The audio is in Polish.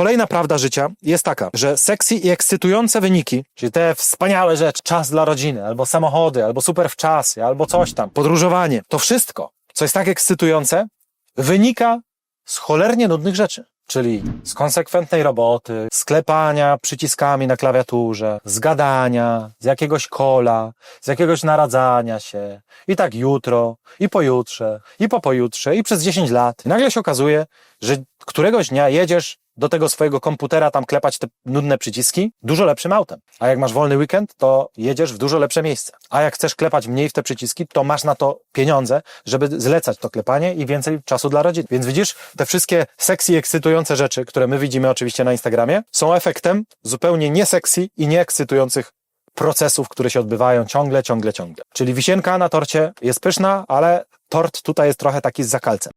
kolejna prawda życia jest taka, że sexy i ekscytujące wyniki, czyli te wspaniałe rzeczy, czas dla rodziny, albo samochody, albo super w czasie, albo coś tam, podróżowanie, to wszystko, co jest tak ekscytujące, wynika z cholernie nudnych rzeczy. Czyli z konsekwentnej roboty, sklepania przyciskami na klawiaturze, z gadania, z jakiegoś kola, z jakiegoś naradzania się. I tak jutro, i pojutrze, i po pojutrze, i przez 10 lat. I nagle się okazuje, że któregoś dnia jedziesz do tego swojego komputera tam klepać te nudne przyciski dużo lepszym autem. A jak masz wolny weekend, to jedziesz w dużo lepsze miejsce. A jak chcesz klepać mniej w te przyciski, to masz na to pieniądze, żeby zlecać to klepanie i więcej czasu dla rodziny. Więc widzisz, te wszystkie sexy, ekscytujące rzeczy, które my widzimy oczywiście na Instagramie, są efektem zupełnie nie sexy i nie ekscytujących procesów, które się odbywają ciągle, ciągle, ciągle. Czyli wisienka na torcie jest pyszna, ale tort tutaj jest trochę taki z zakalcem.